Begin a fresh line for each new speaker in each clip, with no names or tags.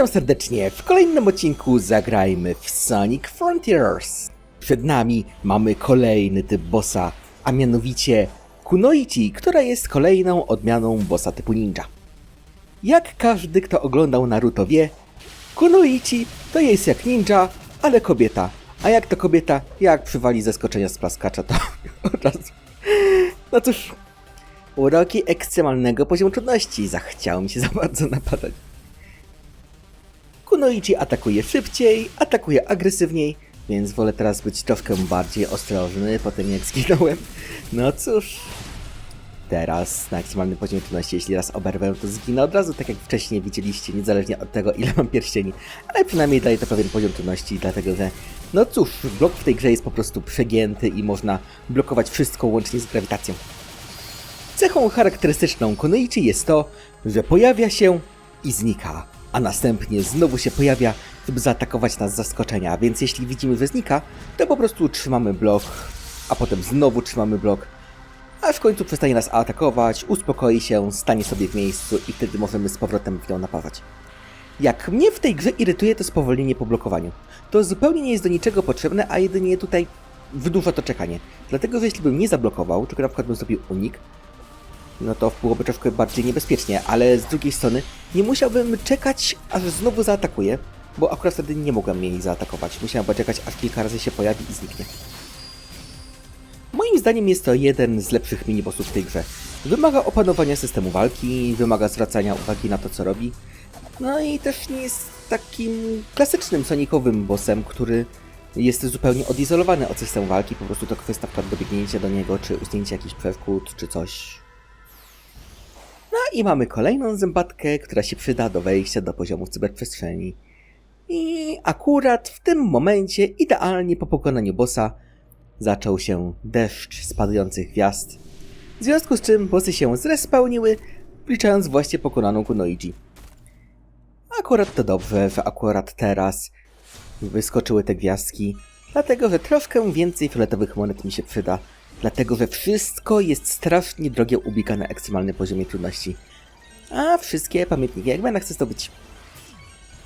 Witam serdecznie. W kolejnym odcinku zagrajmy w Sonic Frontiers. Przed nami mamy kolejny typ bossa, a mianowicie Kunoichi, która jest kolejną odmianą bossa typu ninja. Jak każdy, kto oglądał Naruto wie, Kunoichi to jest jak ninja, ale kobieta. A jak to kobieta, jak przywali zaskoczenia z plaskacza, to od razu. No cóż, uroki ekstremalnego poziomu trudności. Zachciało mi się za bardzo napadać. Kunoichi atakuje szybciej, atakuje agresywniej, więc wolę teraz być troszkę bardziej ostrożny po tym jak zginąłem. No cóż, teraz na ekstremalnym poziomie trudności, jeśli raz oberwę, to zginę od razu, tak jak wcześniej widzieliście, niezależnie od tego ile mam pierścieni. Ale przynajmniej daje to pewien poziom trudności, dlatego że, no cóż, blok w tej grze jest po prostu przegięty i można blokować wszystko łącznie z grawitacją. Cechą charakterystyczną Kunoichi jest to, że pojawia się i znika, a następnie znowu się pojawia, żeby zaatakować nas z zaskoczenia, więc jeśli widzimy, że znika, to po prostu trzymamy blok, a potem znowu trzymamy blok, aż w końcu przestanie nas atakować, uspokoi się, stanie sobie w miejscu i wtedy możemy z powrotem w nią napawać. Jak mnie w tej grze irytuje to spowolnienie po blokowaniu. To zupełnie nie jest do niczego potrzebne, a jedynie tutaj wydłuża to czekanie. Dlatego, że jeśli bym nie zablokował, tylko na przykład bym zrobił unik, no to byłoby troszkę bardziej niebezpiecznie, ale z drugiej strony nie musiałbym czekać, aż znowu zaatakuje, bo akurat wtedy nie mogłem jej zaatakować. Musiałem poczekać, aż kilka razy się pojawi i zniknie. Moim zdaniem jest to jeden z lepszych minibossów w tej grze. Wymaga opanowania systemu walki, wymaga zwracania uwagi na to, co robi. No i też nie jest takim klasycznym sonikowym bossem, który jest zupełnie odizolowany od systemu walki, po prostu to kwestia dobiegnięcia do niego, czy usunięcia jakichś przeszkód, czy coś. I mamy kolejną zębatkę, która się przyda do wejścia do poziomu cyberprzestrzeni. I akurat w tym momencie, idealnie po pokonaniu bossa, zaczął się deszcz spadających gwiazd. W związku z czym bossy się zrespełniły, wliczając właśnie pokonaną Kunoichi. Akurat to dobrze, że akurat teraz wyskoczyły te gwiazdki, dlatego że troszkę więcej fioletowych monet mi się przyda, dlatego że wszystko jest strasznie drogie ubika na ekstremalnym poziomie trudności. A wszystkie pamiętniki będę chcę zdobyć.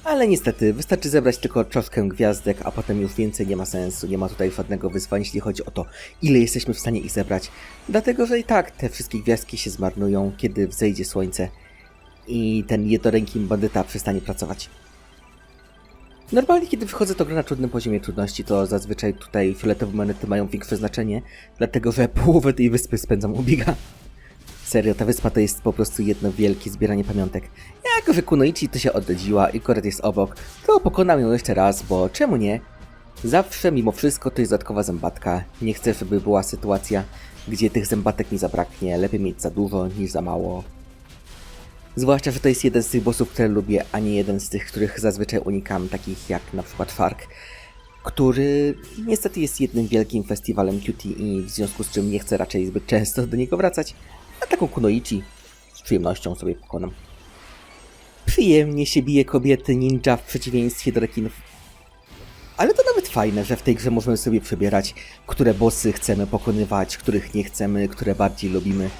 Ale niestety, wystarczy zebrać tylko troszkę gwiazdek, a potem już więcej nie ma sensu. Nie ma tutaj żadnego wyzwania, jeśli chodzi o to, ile jesteśmy w stanie ich zebrać. Dlatego, że i tak te wszystkie gwiazdki się zmarnują, kiedy wzejdzie słońce i ten jednoręki bandyta przestanie pracować. Normalnie, kiedy wchodzę do gry na trudnym poziomie trudności, to zazwyczaj tutaj fioletowe monety mają większe znaczenie, dlatego że połowę tej wyspy spędzam u biga. Serio, ta wyspa to jest po prostu jedno wielkie zbieranie pamiątek. Jako, że Kunoichi to się odrodziła i Koret jest obok, to pokonam ją jeszcze raz, bo czemu nie? Zawsze, mimo wszystko, to jest dodatkowa zębatka. Nie chcę, żeby była sytuacja, gdzie tych zębatek mi zabraknie. Lepiej mieć za dużo niż za mało. Zwłaszcza, że to jest jeden z tych bossów, które lubię, a nie jeden z tych, których zazwyczaj unikam, takich jak na przykład Fark, który niestety jest jednym wielkim festiwalem QT i w związku z czym nie chcę raczej zbyt często do niego wracać, a taką Kunoichi z przyjemnością sobie pokonam. Przyjemnie się bije kobiety ninja w przeciwieństwie do rekinów. Ale to nawet fajne, że w tej grze możemy sobie przebierać, które bossy chcemy pokonywać, których nie chcemy, które bardziej lubimy.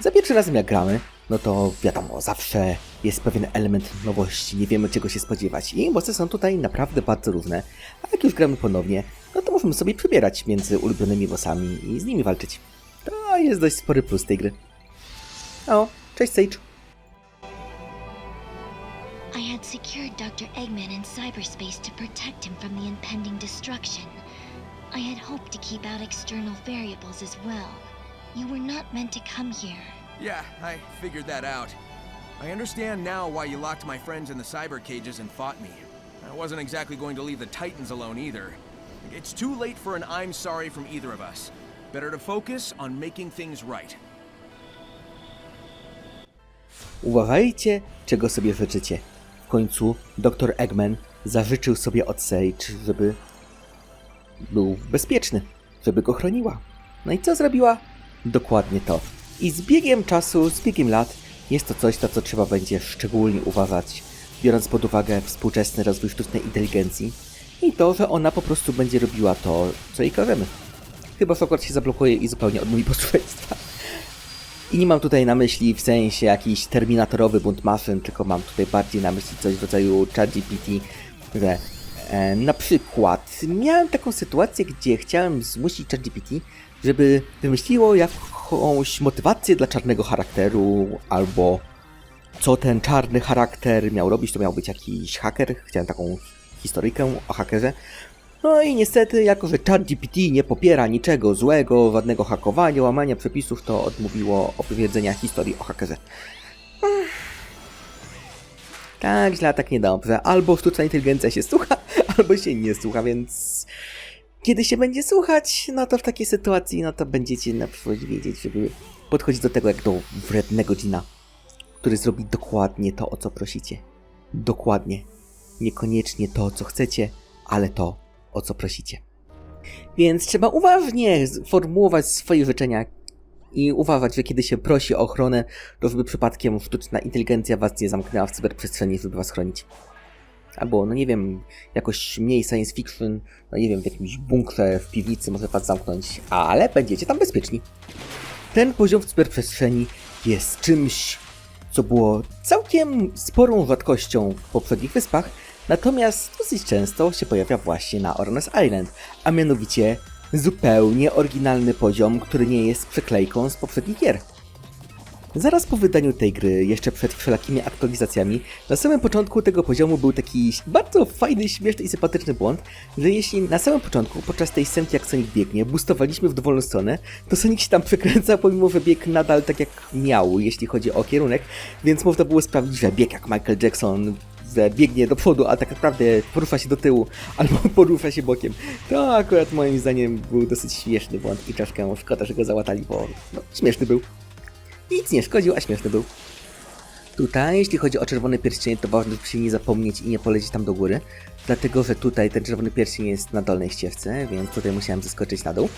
Za pierwszym razem jak gramy, no to wiadomo, zawsze jest pewien element nowości, nie wiemy czego się spodziewać. I bossy są tutaj naprawdę bardzo różne. A jak już gramy ponownie, no to możemy sobie przebierać między ulubionymi bossami i z nimi walczyć. To jest dość spory plus tej gry. O, cześć Sage.
I had secured Dr. Eggman in cyberspace to protect him from the impending destruction. I had hoped to keep out external variables as well. You were not meant to come here.
Yeah, I figured that out. I understand now why you locked my friends in the cyber cages and fought me. I wasn't exactly going to leave the Titans alone either. It's too late for an I'm sorry from either of us. Better to focus on making things right.
Uważajcie, czego sobie życzycie. W końcu dr Eggman zażyczył sobie od Sage, żeby był bezpieczny, żeby go chroniła. No i co zrobiła? Dokładnie to. I z biegiem czasu, z biegiem lat, jest to coś, na co trzeba będzie szczególnie uważać, biorąc pod uwagę współczesny rozwój sztucznej inteligencji i to, że ona po prostu będzie robiła to, co jej każemy. Chyba że akurat się zablokuje i zupełnie odmówi posłuszeństwa. I nie mam tutaj na myśli w sensie jakiś terminatorowy bunt maszyn, tylko mam tutaj bardziej na myśli coś w rodzaju ChatGPT, że e, na przykład miałem taką sytuację, gdzie chciałem zmusić ChatGPT, żeby wymyśliło jakąś motywację dla czarnego charakteru, albo co ten czarny charakter miał robić, to miał być jakiś haker, chciałem taką historyjkę o hakerze. No i niestety, jako że ChatGPT nie popiera niczego złego, żadnego hakowania, łamania przepisów, to odmówiło opowiedzenia historii o hakerze. Tak, źle, tak niedobrze. Albo sztuczna inteligencja się słucha, albo się nie słucha, więc kiedy się będzie słuchać, no to w takiej sytuacji, no to będziecie na przyszłość wiedzieć, żeby podchodzić do tego jak do wrednego dżina, który zrobi dokładnie to, o co prosicie. Dokładnie. Niekoniecznie to, co chcecie, ale to, o co prosicie. Więc trzeba uważnie formułować swoje życzenia i uważać, że kiedy się prosi o ochronę, to żeby przypadkiem sztuczna inteligencja was nie zamknęła w cyberprzestrzeni, żeby was chronić. Albo, no nie wiem, jakoś mniej science fiction, no nie wiem, w jakimś bunkrze, w piwnicy może was zamknąć, ale będziecie tam bezpieczni. Ten poziom w cyberprzestrzeni jest czymś, co było całkiem sporą rzadkością w poprzednich wyspach, natomiast dosyć często się pojawia właśnie na Ornes Island, a mianowicie zupełnie oryginalny poziom, który nie jest przeklejką z poprzednich gier. Zaraz po wydaniu tej gry, jeszcze przed wszelakimi aktualizacjami, na samym początku tego poziomu był taki bardzo fajny, śmieszny i sympatyczny błąd, że jeśli na samym początku, podczas tej scenki jak Sonic biegnie, boostowaliśmy w dowolną stronę, to Sonic się tam przekręca, pomimo że bieg nadal tak jak miał, jeśli chodzi o kierunek, więc można było sprawdzić, że bieg jak Michael Jackson, biegnie do przodu, a tak naprawdę porusza się do tyłu, albo porusza się bokiem. To akurat moim zdaniem był dosyć śmieszny błąd i troszkę szkoda, że go załatali, bo no, śmieszny był. Nic nie szkodził, a śmieszny był. Tutaj, jeśli chodzi o czerwony pierścień, to ważne, żeby się nie zapomnieć i nie polecieć tam do góry, dlatego że tutaj ten czerwony pierścień jest na dolnej ścieżce, więc tutaj musiałem zeskoczyć na dół.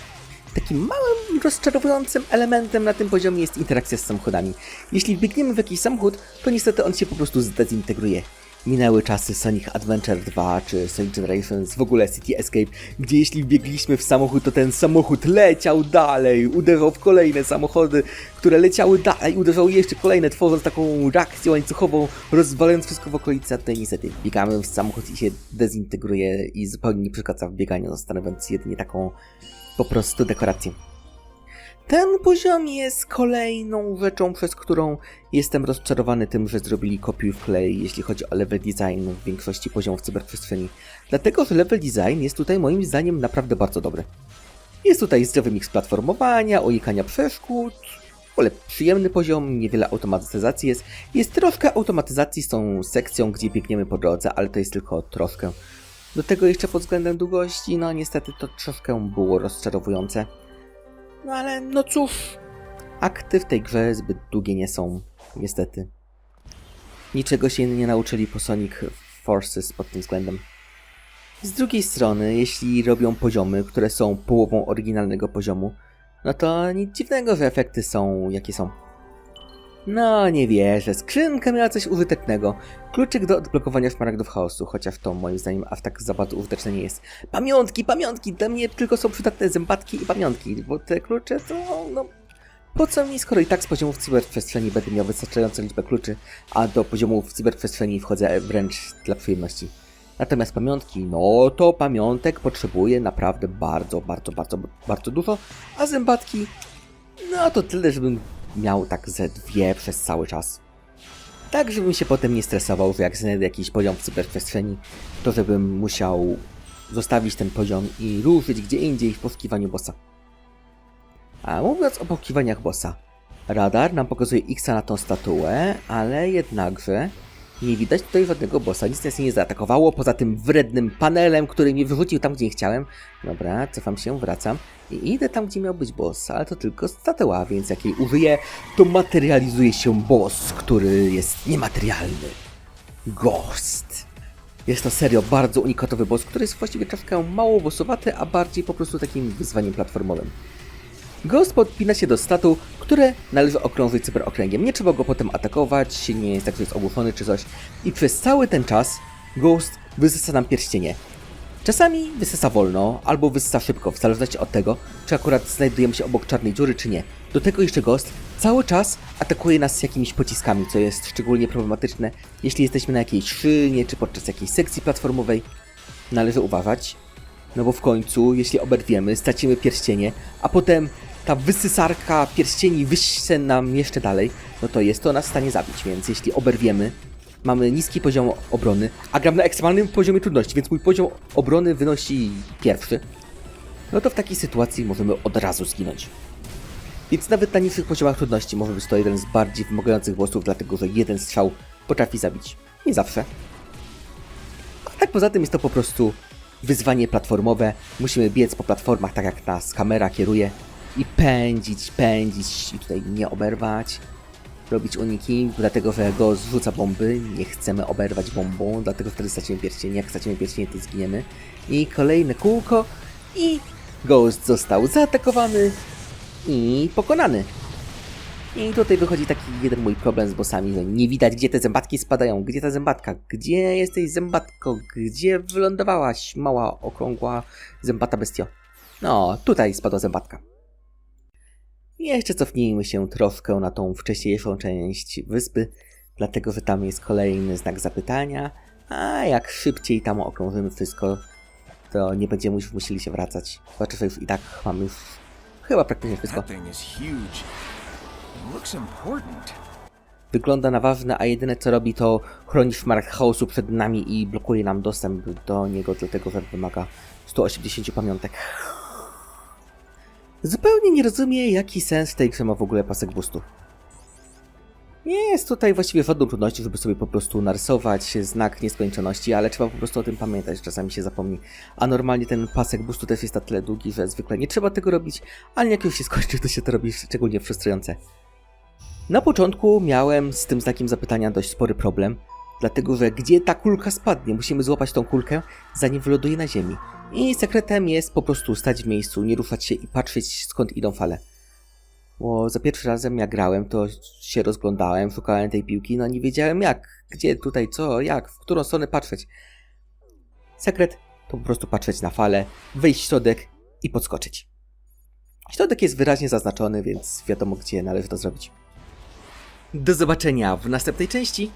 Takim małym, rozczarowującym elementem na tym poziomie jest interakcja z samochodami. Jeśli biegniemy w jakiś samochód, to niestety on się po prostu zdezintegruje. Minęły czasy Sonic Adventure 2 czy Sonic Generations, w ogóle City Escape, gdzie jeśli wbiegliśmy w samochód, to ten samochód leciał dalej, uderzał w kolejne samochody, które leciały dalej, uderzał jeszcze kolejne, tworząc taką reakcję łańcuchową, rozwalając wszystko w okolicy, a tutaj niestety biegamy w samochód i się dezintegruje i zupełnie nie przeszkadza w bieganiu, stanowiąc jedynie taką po prostu dekorację. Ten poziom jest kolejną rzeczą, przez którą jestem rozczarowany tym, że zrobili kopiuj w klej, jeśli chodzi o level design w większości poziomów cyberprzestrzeni. Dlatego, że level design jest tutaj moim zdaniem naprawdę bardzo dobry. Jest tutaj zdrowy miks platformowania, unikania przeszkód, ogóle przyjemny poziom, niewiele automatyzacji jest. Jest troszkę automatyzacji z tą sekcją, gdzie biegniemy po drodze, ale to jest tylko troszkę. Do tego jeszcze pod względem długości, no niestety to troszkę było rozczarowujące. No ale no cóż, akty w tej grze zbyt długie nie są, niestety. Niczego się nie nauczyli po Sonic Forces pod tym względem. Z drugiej strony, jeśli robią poziomy, które są połową oryginalnego poziomu, no to nic dziwnego, że efekty są jakie są. No, nie wierzę. Skrzynka miała coś użytecznego. Kluczyk do odblokowania szmaragdów chaosu, chociaż to moim zdaniem aż tak za bardzo użyteczne nie jest. Pamiątki, pamiątki! Dla mnie tylko są przydatne zębatki i pamiątki, bo te klucze to, no... Po co mi, skoro i tak z poziomów cyberprzestrzeni będę miał wystarczającą liczbę kluczy, a do poziomów cyberprzestrzeni wchodzę wręcz dla przyjemności. Natomiast pamiątki, no to pamiątek potrzebuję naprawdę bardzo, bardzo, bardzo, bardzo dużo, a zębatki, no to tyle, żebym miał tak ze dwie przez cały czas. Tak, żebym się potem nie stresował, że jak znajdę jakiś poziom w cyberprzestrzeni, to żebym musiał zostawić ten poziom i ruszyć gdzie indziej w poszukiwaniu bossa. A mówiąc o poszukiwaniach bossa, radar nam pokazuje X na tą statuę, ale jednakże nie widać tutaj żadnego bossa, nic nas nie zaatakowało, poza tym wrednym panelem, który mnie wyrzucił tam, gdzie nie chciałem. Dobra, cofam się, wracam i idę tam, gdzie miał być boss, ale to tylko statua, więc jak jej użyję, to materializuje się boss, który jest niematerialny. Ghost. Jest to serio bardzo unikatowy boss, który jest właściwie troszkę mało bossowaty, a bardziej po prostu takim wyzwaniem platformowym. Ghost podpina się do statu, które należy okrążyć cyberokręgiem. Nie trzeba go potem atakować, nie jest tak, że jest ogłuszony czy coś. I przez cały ten czas Ghost wyzysa nam pierścienie. Czasami wysysa wolno, albo wysysa szybko, w zależności od tego, czy akurat znajdujemy się obok czarnej dziury, czy nie. Do tego jeszcze Ghost cały czas atakuje nas jakimiś pociskami, co jest szczególnie problematyczne, jeśli jesteśmy na jakiejś szynie, czy podczas jakiejś sekcji platformowej. Należy uważać, no bo w końcu, jeśli oberwiemy, stracimy pierścienie, a potem ta wysysarka pierścieni wyśse nam jeszcze dalej, no to jest to nas w stanie zabić, więc jeśli oberwiemy, mamy niski poziom obrony, a gram na ekstremalnym poziomie trudności, więc mój poziom obrony wynosi pierwszy, no to w takiej sytuacji możemy od razu zginąć. Więc nawet na niższych poziomach trudności może być to jeden z bardziej wymagających bossów, dlatego że jeden strzał potrafi zabić. Nie zawsze. A tak poza tym jest to po prostu wyzwanie platformowe. Musimy biec po platformach tak jak nas kamera kieruje i pędzić, pędzić i tutaj nie oberwać. Robić uniki, dlatego że go zrzuca bomby. Nie chcemy oberwać bombą, dlatego wtedy stracimy pierścienie. Jak stracimy pierścienie, to zginiemy. I kolejne kółko i Ghost został zaatakowany i pokonany. I tutaj wychodzi taki jeden mój problem z bossami, że nie widać gdzie te zębatki spadają, gdzie ta zębatka, gdzie jesteś zębatko, gdzie wylądowałaś mała, okrągła zębata bestio. No, tutaj spadła zębatka. Jeszcze cofnijmy się troszkę na tą wcześniejszą część wyspy, dlatego że tam jest kolejny znak zapytania, a jak szybciej tam okrążymy wszystko, to nie będziemy już musieli się wracać. Znaczy, że już i tak mamy już chyba praktycznie wszystko. Wygląda na ważne, a jedyne co robi to chroni szmaragd chaosu przed nami i blokuje nam dostęp do niego, dlatego że wymaga 180 pamiątek. Zupełnie nie rozumiem, jaki sens tej grze ma w ogóle pasek boostu. Nie jest tutaj właściwie żadną trudnością, żeby sobie po prostu narysować znak nieskończoności, ale trzeba po prostu o tym pamiętać, czasami się zapomni. A normalnie ten pasek boostu też jest na tyle długi, że zwykle nie trzeba tego robić, ale jak już się skończy, to się to robi szczególnie frustrujące. Na początku miałem z tym znakiem zapytania dość spory problem, dlatego że gdzie ta kulka spadnie? Musimy złapać tą kulkę, zanim wyląduje na ziemi. I sekretem jest po prostu stać w miejscu, nie ruszać się i patrzeć skąd idą fale. Bo za pierwszym razem jak grałem, to się rozglądałem, szukałem tej piłki, no nie wiedziałem jak, gdzie, tutaj, co, jak, w którą stronę patrzeć. Sekret to po prostu patrzeć na falę, wejść w środek i podskoczyć. Środek jest wyraźnie zaznaczony, więc wiadomo gdzie należy to zrobić. Do zobaczenia w następnej części.